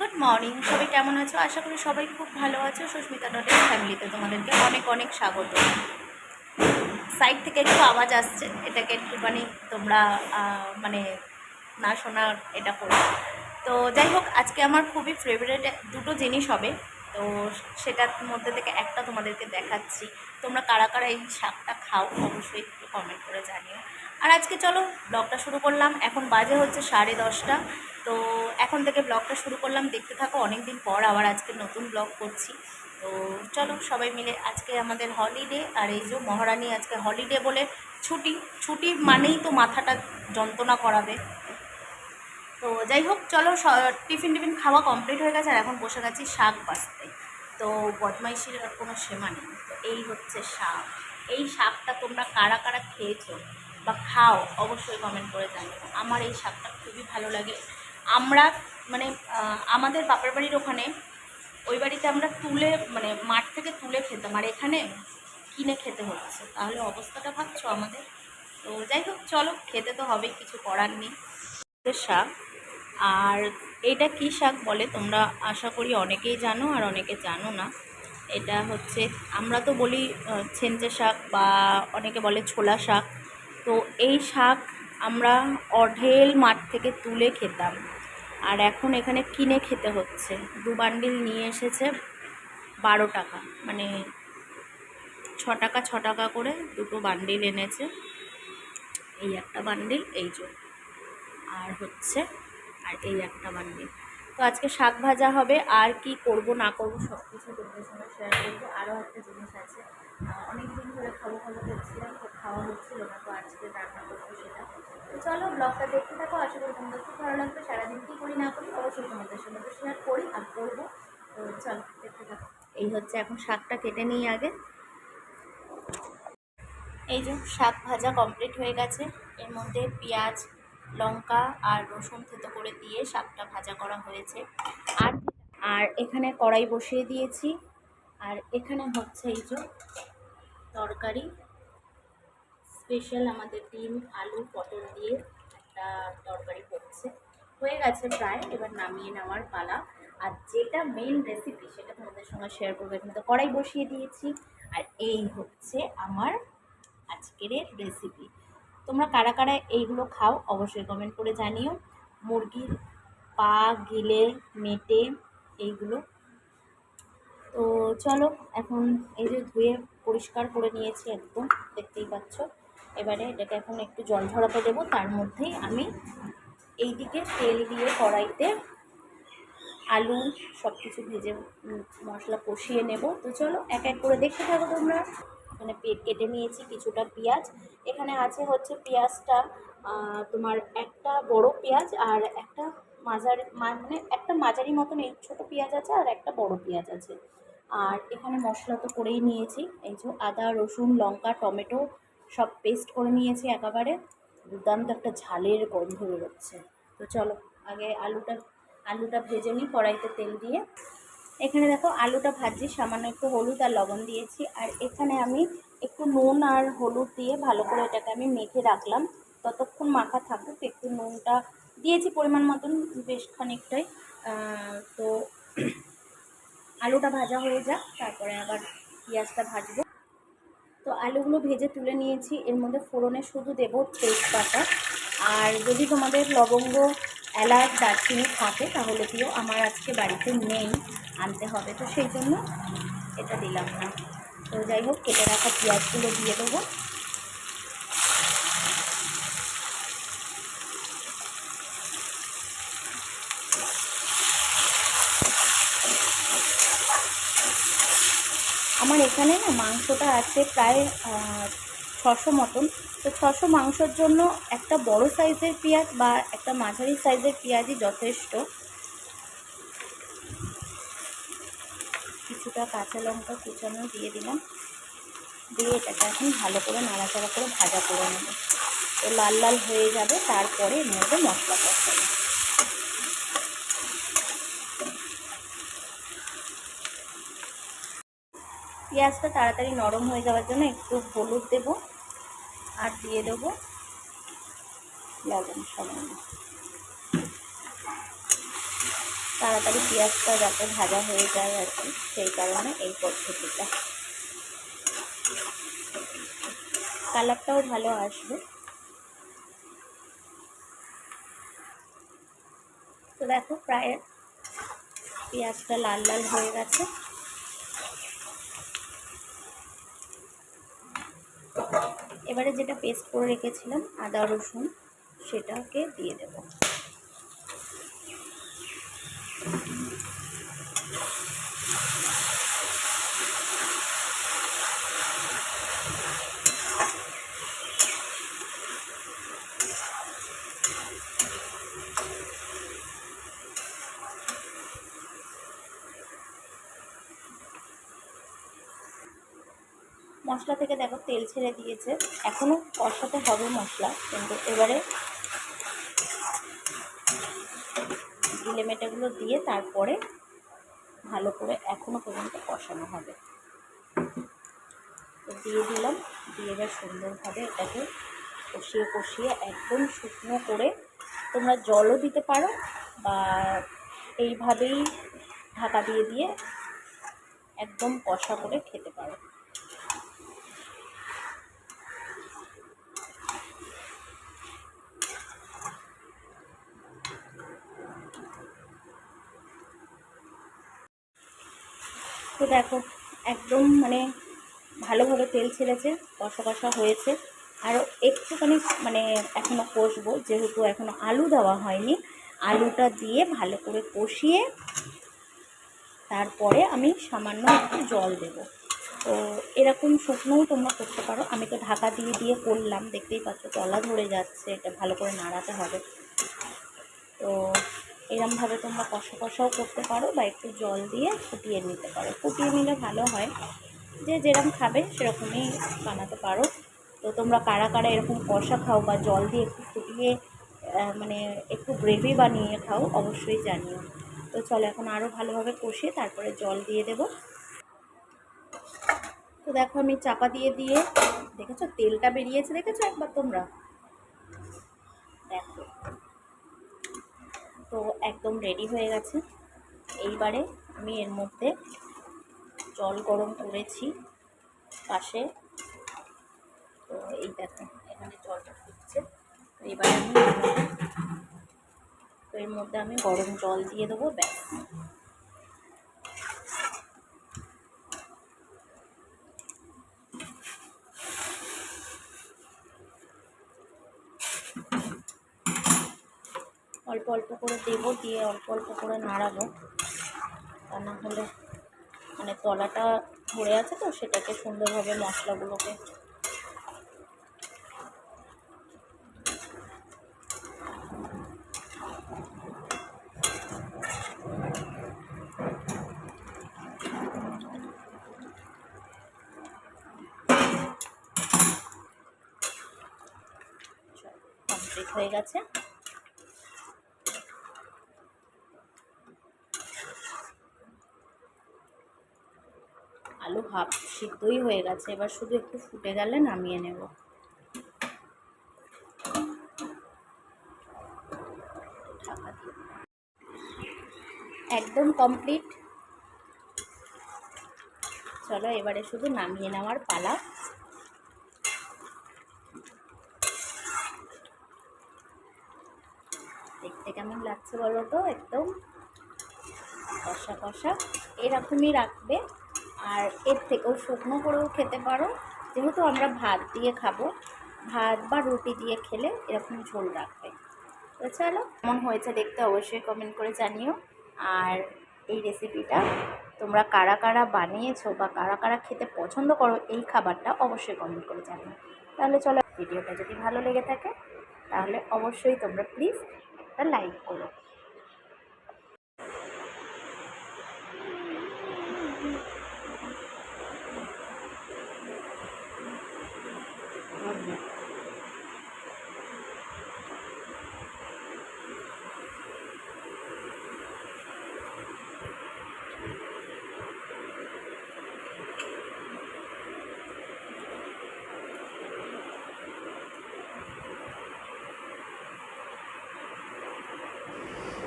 Good morning সবাই কেমন আছো? আশা করি সবাই খুব ভালো আছো। সুস্মিতা ডট ফ্যামিলিতে তোমাদেরকে অনেক অনেক স্বাগত। সাইড থেকে একটু আওয়াজ আসছে। এটাকে একটুখানি তোমরা মানে না শোনার এটা করো। তো যাই হোক, আজকে আমার খুবই ফেভারিট দুটো জিনিস হবে। তো সেটার মধ্যে থেকে একটা তোমাদেরকে দেখাচ্ছি। তোমরা কারা কারা এই শাকটা খাও, অবশ্যই একটু কমেন্ট করে জানিও। আর আজকে চলো ব্লগটা শুরু করলাম। এখন বাজে হচ্ছে সাড়ে দশটা। তো এখন থেকে ব্লগটা শুরু করলাম। দেখতে থাকো অনেক দিন পর আবার আজকে নতুন ব্লগ করছি। তো চলো, সবাই মিলে আজকে আমাদের হলিডে আর এই যে মহারানী আজকে হলিডে বলে ছুটি। ছুটি মানেই তো মাথাটা যন্ত্রণা করাবে। তো যাই হোক, চলো টিফিন টিফিন খাওয়া কমপ্লিট হয়ে গেছে। আর এখন বসে গেছি শাক বাঁচতে। তো বদমাইশির আর কোনো সীমা নেই। তো এই হচ্ছে শাক। এই শাকটা তোমরা কারা কারা খেয়েছো? বা খাও, অবশ্যই কমেন্ট করে জানিও। আমার এই শাকটা খুবই ভালো লাগে। আমরা মানে আমাদের বাপের বাড়ির ওখানে ওই বাড়িতে আমরা তুলে মানে মাঠ থেকে তুলে খেতাম। আর এখানে কিনে খেতে হচ্ছে। তাহলে অবস্থাটা ভাবছ আমাদের? তো যাই হোক, চলো, খেতে তো হবে কিছু করার নেই। শাক, আর এটা কী শাক বলে তোমরা আশা করি অনেকেই জানো আর অনেকে জানো না। এটা হচ্ছে, আমরা তো বলি ছেঞ্চে শাক বা অনেকে বলে ছোলা শাক। তো এই শাক আমরা অঢেল মাঠ থেকে তুলে খেতাম। আর এখন এখানে কিনে খেতে হচ্ছে। দু বান্ডিল নিয়ে এসেছে বারো টাকা। মানে ছ টাকা ছ টাকা করে দুটো বান্ডিল এনেছে। এই একটা বান্ডিল, এই যে। আর হচ্ছে, আর এই একটা বান্ডিল। তো আজকে শাক ভাজা হবে। আর কি করব, না করব সব কিছু তোমাদের সঙ্গে শেয়ার করব। আরও একটা জিনিস আছে। অনেক দিন ধরে খাব খাব করছিলাম তো খাওয়া হচ্ছিল না, তো আজকে রান্না করব সেটা। তো চলো ব্লগটা দেখতে থাকো, আশা করি তোমাদের খুব ভালো লাগবে। সারাদিন কী করি না করি, অবশ্যই তোমাদের সঙ্গে তো শেয়ার করি আর করব। তো চলো, দেখতে থাকো। এই হচ্ছে এখন শাকটা কেটে নিই আগে। এই যে শাক ভাজা কমপ্লিট হয়ে গেছে। এর মধ্যে পেঁয়াজ, লঙ্কা আর রসুন থেতো করে দিয়ে শাকটা ভাজা করা হয়েছে। আর আর এখানে কড়াই বসিয়ে দিয়েছি। আর এখানে হচ্ছে এই যে তরকারি স্পেশাল আমাদের ডিম, আলু, পটল দিয়ে একটা তরকারি হচ্ছে। হয়ে গেছে প্রায়, এবার নামিয়ে নেওয়ার পালা। আর যেটা মেন রেসিপি সেটা তোমাদের সঙ্গে শেয়ার করব এখানে তো কড়াই বসিয়ে দিয়েছি। আর এই হচ্ছে আমার আজকের রেসিপি তোমরা কারা কারা এইগুলো খাও অবশ্যই কমেন্ট করে জানিও। মুরগির পা গিলে, মেটে এইগুলো তো চলো, এখন এই যে ধুয়ে পরিষ্কার করে নিয়েছি একদম, দেখতেই পাচ্ছ। এবারে এটাকে এখন একটু জল ঝরাতে দেবো, তার মধ্যেই আমি এইদিকে তেল দিয়ে কড়াইতে আলু সব কিছু ভেজে মশলা কষিয়ে নেব। তো চলো, এক এক করে দেখতে থাকো তোমরা। এখানে কেটে নিয়েছি কিছুটা পেঁয়াজ। এখানে আছে হচ্ছে পেঁয়াজটা তোমার একটা বড় পেঁয়াজ আর একটা মাঝারি মানে একটা মাঝারি মতন এই ছোটো পেঁয়াজ আছে আর একটা বড় পেঁয়াজ আছে। আর এখানে মশলা তো করেই নিয়েছি। এই যে আদা, রসুন, লঙ্কা, টমেটো সব পেস্ট করে নিয়েছি একেবারে। দুর্দান্ত একটা ঝালের গন্ধ বেরোচ্ছে। তো চলো, আগে আলুটা আলুটা ভেজে নিই কড়াইতে তেল দিয়ে। এখানে দেখো আলুটা ভাজছি, সামান্য একটু হলুদ আর লবণ দিয়েছি। আর এখানে আমি একটু নুন আর হলুদ দিয়ে ভালো করে এটাকে আমি মেখে রাখলাম। ততক্ষণ মাখা থাকুক, একটু নুনটা দিয়েছি পরিমাণ মতন, বেশ খানিকটাই। তো আলুটা ভাজা হয়ে যাক, তারপরে আবার পেঁয়াজটা ভাজবো। তো আলুগুলো ভেজে তুলে নিয়েছি, এর মধ্যে ফোড়নে শুধু দেবো তেজপাতা। আর যদি তোমাদের লবঙ্গ, এলাচ, দারচিনি থাকে, তাহলে দিও, আমার আজকে বাড়িতে নেই, আনতে হবে। তো সেই জন্য এটা দিলাম না। তো যাই হোক, কেটে রাখা পেঁয়াজগুলো দিয়ে দেবো। আমার এখানে না মাংসটা আছে প্রায় ছশো মতন। তো ছশো মাংসর জন্য একটা বড় সাইজের পেঁয়াজ বা একটা মাঝারি সাইজের পেঁয়াজই যথেষ্ট। কিছুটা কাঁচা লঙ্কা কুচানো দিয়ে দিলাম। দিয়ে এটাকে এখন ভালো করে নাড়াচাড়া করে ভাজা করে নেব। তো লাল লাল হয়ে যাবে, তারপরে এর মধ্যে মশলা কষাবো। পেঁয়াজটা তাড়াতাড়ি নরম হয়ে যাওয়ার জন্য একটু হলুদ দেব আর দিয়ে দেবো লবণ সামান্য। তাড়াতাড়ি পেঁয়াজটা যাতে ভাজা হয়ে যায় আর কি, সেই কারণে এই পদ্ধতিটা। কালারটাও ভালো আসবে। তো দেখো প্রায় পেঁয়াজটা লাল লাল হয়ে গেছে। এবারে যেটা পেস্ট করে রেখেছিলাম আদা রসুন সেটাকে দিয়ে দেব। মশলা থেকে দেখো তেল ছেড়ে দিয়েছে। এখনও কষাতে হবে মশলা, কিন্তু এবারে ঢিলেমেটেগুলো দিয়ে তারপরে ভালো করে এখনও পর্যন্ত কষানো হবে। দিয়ে দিলাম, দিয়ে এবার সুন্দরভাবে এটাকে কষিয়ে কষিয়ে একদম শুকনো করে তোমরা জলও দিতে পারো বা এইভাবেই ঢাকা দিয়ে দিয়ে একদম কষা করে খেতে পারো। তো দেখো একদম মানে ভালোভাবে তেল ছেড়েছে, কষা কষা হয়েছে। আরও একটুখানি মানে এখনও কষবো, যেহেতু এখনও আলু দেওয়া হয়নি। আলুটা দিয়ে ভালো করে কষিয়ে তারপরে আমি সামান্য একটু জল দেব। তো এরকম শুকনোও তোমরা করতে পারো। আমি তো ঢাকা দিয়ে দিয়ে করলাম, দেখতেই পাচ্ছ তলা ধরে যাচ্ছে, এটা ভালো করে নাড়াতে হবে। তো এরমভাবে তোমরা কষা কষাও করতে পারো বা একটু জল দিয়ে ফুটিয়ে নিতে পারো। ফুটিয়ে নিলে ভালো হয়। যে যেরকম খাবে সেরকমই বানাতে পারো। তো তোমরা কারা কারা এরকম কষা খাও বা জল দিয়ে একটু ফুটিয়ে মানে একটু গ্রেভি বানিয়ে খাও অবশ্যই জানিও। তো চলো এখন আরও ভালোভাবে কষিয়ে তারপরে জল দিয়ে দেব। তো দেখো আমি চাপা দিয়ে দিয়ে, দেখেছ? তেলটা বেরিয়েছে, দেখেছ একবার তোমরা দেখো তো একদম রেডি হয়ে গেছে। এইবারে আমি এর মধ্যে জল গরম করেছি পাশে। তো এই দেখো, এখানে জলটা ফুটছে। তো আমি তো এর মধ্যে আমি গরম জল দিয়ে দেবো, ব্যাস। অল্প অল্প করে দেবো, দিয়ে অল্প অল্প করে নাড়াবো। তা না হলে মানে তলাটা ধরে আছে তো, সেটাকে সুন্দরভাবে মশলাগুলোকে হয়ে গেছে। আলু হাফ সিদ্ধই হয়ে গেছে। এবার শুধু একটু ফুটে গেলে নামিয়ে নেব। একদম কমপ্লিট চলো, এবারে শুধু নামিয়ে নেওয়ার পালা। দেখতে কেমন লাগছে বলো তো? একদম কষা কষা। এরকমই রাখবে। আর এর থেকেও শুকনো করেও খেতে পারো। যেহেতু আমরা ভাত দিয়ে খাব, ভাত বা রুটি দিয়ে খেলে এরকম ঝোল রাখবে। তো চলো, কেমন হয়েছে দেখতে অবশ্যই কমেন্ট করে জানিও। আর এই রেসিপিটা তোমরা কারা কারা বানিয়েছো বা কারা কারা খেতে পছন্দ করো এই খাবারটা অবশ্যই কমেন্ট করে জানিও। তাহলে চলো ভিডিওটা যদি ভালো লেগে থাকে, তাহলে অবশ্যই তোমরা প্লিজ একটা লাইক করো।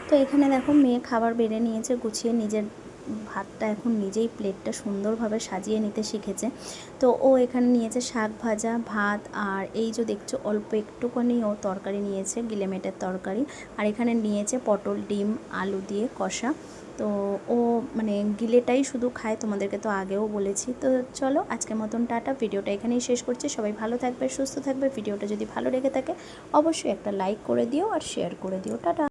তো এখানে দেখো মেয়ে খাবার বেড়ে নিয়েছে, গুছিয়ে নিজের ভাতটা এখন নিজেই প্লেটটা সুন্দরভাবে সাজিয়ে নিতে শিখেছে। তো ও এখানে নিয়েছে শাক ভাজা, ভাত, আর এই যে দেখছ অল্প একটুখানি ও তরকারি নিয়েছে গিলেমেটের তরকারি। আর এখানে নিয়েছে পটল, ডিম, আলু দিয়ে কষা। তো ও মানে গিলেটাই শুধু খায়, তোমাদেরকে তো আগেও বলেছি। তো চলো আজকের মতন টাটা, ভিডিওটা এখানেই শেষ করছি। সবাই ভালো থাকবে, সুস্থ থাকবে। ভিডিওটা যদি ভালো লেগে থাকে, অবশ্যই একটা লাইক করে দিও আর শেয়ার করে দিও। টাটা।